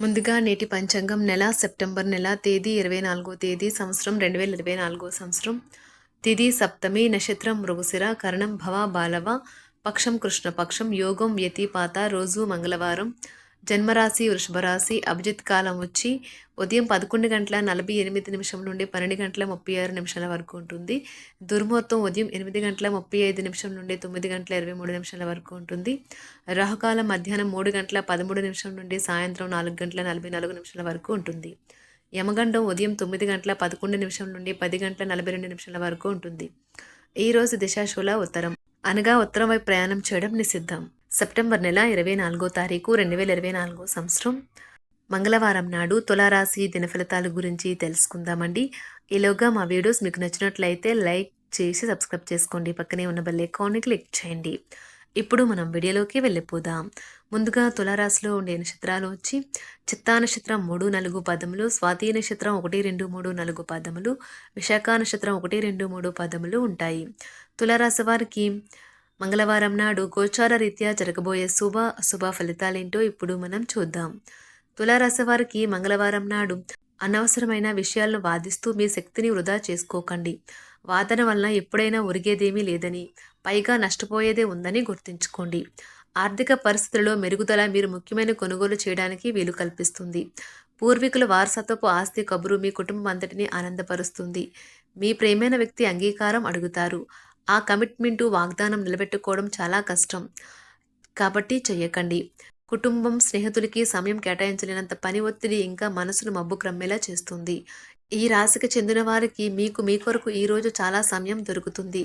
ముందుగా నేటి పంచాంగం నెల సెప్టెంబర్ నెల తేదీ ఇరవై నాలుగో తేదీ సంవత్సరం రెండు వేల ఇరవై నాలుగో సంవత్సరం. తిథి సప్తమి నక్షత్రం మృగశిర కరణం భవ బాలవ పక్షం కృష్ణపక్షం యోగం వ్యతిపాత రోజు మంగళవారం. జన్మరాశి వృషభరాశి అభిజిత్ కాలం వచ్చి ఉదయం పదకొండు గంటల నలభై ఎనిమిది నిమిషం నుండి పన్నెండు గంటల ముప్పై ఆరు నిమిషాల వరకు ఉంటుంది. దుర్ముహూర్తం ఉదయం ఎనిమిది గంటల ముప్పై ఐదు నిమిషం నుండి తొమ్మిది గంటల ఇరవై మూడు నిమిషాల వరకు ఉంటుంది. రాహుకాలం మధ్యాహ్నం మూడు గంటల పదమూడు నిమిషం నుండి సాయంత్రం నాలుగు గంటల నలభై నాలుగు నిమిషాల వరకు ఉంటుంది. యమగండం ఉదయం తొమ్మిది గంటల పదకొండు నిమిషం నుండి పది గంటల నలభై రెండు నిమిషాల వరకు ఉంటుంది. ఈ రోజు దిశాశూల ఉత్తరం. అనగా ఉత్తరం వైపు ప్రయాణం చేయడం నిషిద్ధం. సెప్టెంబర్ నెల ఇరవై నాలుగో తారీఖు రెండు వేల ఇరవై నాలుగో సంవత్సరం. మంగళవారం నాడు తులారాశి దిన ఫలితాల గురించి తెలుసుకుందామండి. ఈలోగా మా వీడియోస్ మీకు నచ్చినట్లయితే లైక్ చేసి సబ్స్క్రైబ్ చేసుకోండి. పక్కనే ఉన్న బెల్ ఐకాన్ని క్లిక్ చేయండి. ఇప్పుడు మనం వీడియోలోకి వెళ్ళిపోదాం. ముందుగా తులారాశిలో ఉండే నక్షత్రాలు వచ్చి చిత్తా నక్షత్రం మూడు నాలుగు పదములు స్వాతి నక్షత్రం ఒకటి రెండు మూడు నాలుగు పదములు విశాఖ నక్షత్రం ఒకటి రెండు మూడు పదములు ఉంటాయి. తులారాశి వారికి మంగళవారం నాడు గోచార రీత్యా జరగబోయే శుభ అశుభ ఫలితాలేంటో ఇప్పుడు మనం చూద్దాం. తులారాశి వారికి మంగళవారం నాడు అనవసరమైన విషయాలను వాదిస్తూ మీ శక్తిని వృధా చేసుకోకండి. వాదన వలన ఎప్పుడైనా ఒరిగేదేమీ లేదని పైగా నష్టపోయేదే ఉందని గుర్తుంచుకోండి. ఆర్థిక పరిస్థితులలో మెరుగుదల మీరు ముఖ్యమైన కొనుగోలు చేయడానికి వీలు కల్పిస్తుంది. పూర్వీకుల వారసత్వపు ఆస్తి కబురు మీ కుటుంబం అంతటిని ఆనందపరుస్తుంది. మీ ప్రేమైన వ్యక్తి అంగీకారం అడుగుతారు. ఆ కమిట్మెంటు వాగ్దానం నిలబెట్టుకోవడం చాలా కష్టం. కాబట్టి చెయ్యకండి. కుటుంబం స్నేహితులకి సమయం కేటాయించలేనంత పని ఒత్తిడి ఇంకా మనసును మబ్బు క్రమ్మేలా చేస్తుంది. ఈ రాశికి చెందిన వారికి మీకు మీ కొరకు ఈరోజు చాలా సమయం దొరుకుతుంది.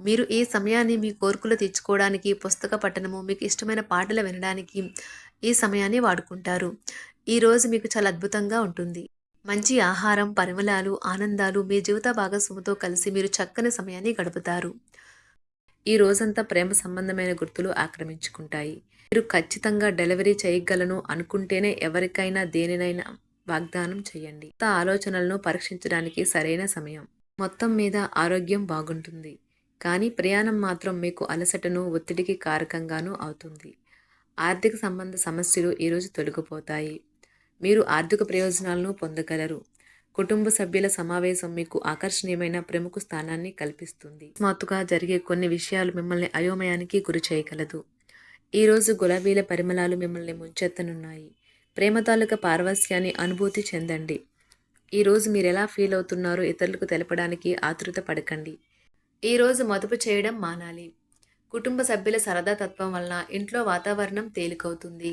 మీరు ఈ సమయాన్ని మీ కోరికలు తీర్చుకోవడానికి పుస్తక పఠనము మీకు ఇష్టమైన పాటలు వినడానికి ఈ సమయాన్ని వాడుకుంటారు. ఈ రోజు మీకు చాలా అద్భుతంగా ఉంటుంది. మంచి ఆహారం పరిమళాలు ఆనందాలు మీ జీవిత భాగస్వామితో కలిసి మీరు చక్కని సమయాన్ని గడుపుతారు. ఈ రోజంతా ప్రేమ సంబంధమైన గుర్తులు ఆక్రమించుకుంటాయి. మీరు ఖచ్చితంగా డెలివరీ చేయగలను అనుకుంటేనే ఎవరికైనా దేనినైనా వాగ్దానం చేయండి. కొత్త ఆలోచనలను పరీక్షించడానికి సరైన సమయం. మొత్తం మీద ఆరోగ్యం బాగుంటుంది. కానీ ప్రయాణం మాత్రం మీకు అలసటను ఒత్తిడికి కారకంగానూ అవుతుంది. ఆర్థిక సంబంధ సమస్యలు ఈరోజు తొలగిపోతాయి. మీరు ఆర్థిక ప్రయోజనాలను పొందగలరు. కుటుంబ సభ్యుల సమావేశం మీకు ఆకర్షణీయమైన ప్రముఖ స్థానాన్ని కల్పిస్తుంది. అకస్మాత్తుగా జరిగే కొన్ని విషయాలు మిమ్మల్ని అయోమయానికి గురి చేయగలదు. ఈరోజు గులాబీల పరిమళాలు మిమ్మల్ని ముంచెత్తనున్నాయి. ప్రేమ తాలూక పార్వశ్యాన్ని అనుభూతి చెందండి. ఈరోజు మీరు ఎలా ఫీల్ అవుతున్నారో ఇతరులకు తెలపడానికి ఆతృత పడకండి. ఈరోజు మదుపు చేయడం మానాలి. కుటుంబ సభ్యుల సరదా తత్వం వలన ఇంట్లో వాతావరణం తేలికవుతుంది.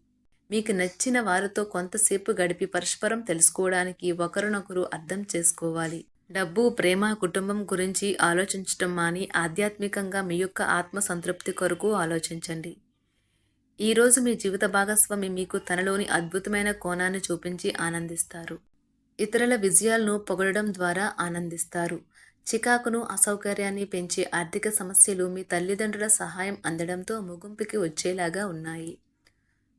మీకు నచ్చిన వారితో కొంతసేపు గడిపి పరస్పరం తెలుసుకోవడానికి ఒకరినొకరు అర్థం చేసుకోవాలి. డబ్బు ప్రేమ కుటుంబం గురించి ఆలోచించటం మాని ఆధ్యాత్మికంగా మీ యొక్క ఆత్మ సంతృప్తి కొరకు ఆలోచించండి. ఈరోజు మీ జీవిత భాగస్వామి మీకు తనలోని అద్భుతమైన కోణాన్ని చూపించి ఆనందిస్తారు. ఇతరుల విజయాలను పొగడడం ద్వారా ఆనందిస్తారు. చికాకును అసౌకర్యాన్ని పెంచే ఆర్థిక సమస్యలు మీ తల్లిదండ్రుల సహాయం అందడంతో ముగింపుకి వచ్చేలాగా ఉన్నాయి.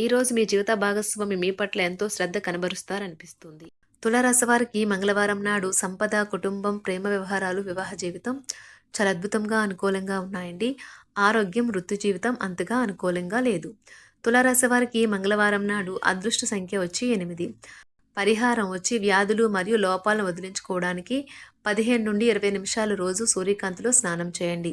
ఈరోజు మీ జీవిత భాగస్వామి మీ పట్ల ఎంతో శ్రద్ధ కనబరుస్తారనిపిస్తుంది. తులరాశివారికి మంగళవారం నాడు సంపద కుటుంబం ప్రేమ వ్యవహారాలు వివాహ జీవితం చాలా అద్భుతంగా అనుకూలంగా ఉన్నాయండి. ఆరోగ్యం వృత్తి జీవితం అంతగా అనుకూలంగా లేదు. తులారాశి వారికి మంగళవారం నాడు అదృష్ట సంఖ్య వచ్చి ఎనిమిది. పరిహారం వచ్చి వ్యాధులు మరియు లోపాలను వదిలించుకోవడానికి పదిహేను నుండి ఇరవై నిమిషాలు రోజు సూర్యకాంతిలో స్నానం చేయండి.